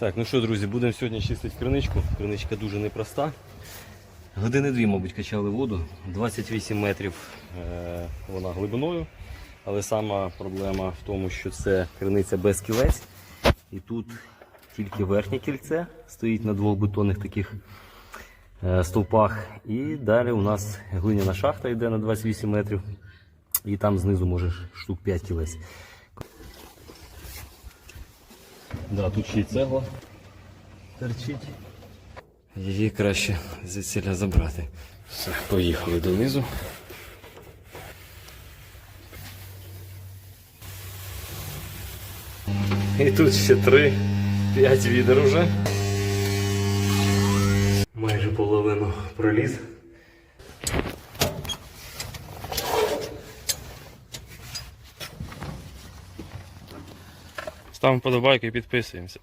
Так, ну що, друзі, будемо сьогодні чистити криничку. Криничка дуже непроста. Години дві, мабуть, качали воду. 28 метрів е, вона глибиною. Але сама проблема в тому, що це криниця без кілець. І тут тільки верхнє кільце стоїть на двох бетонних таких е, стовпах. І далі у нас глиняна шахта йде на 28 метрів. І там знизу може штук 5 кілець. Да, тут ще й цегла торчить. Її краще звідсіля забрати. Все, поїхали донизу. І тут ще три, п'ять відер уже. Майже половину проліз. Ставимо подобайки і підписуємося.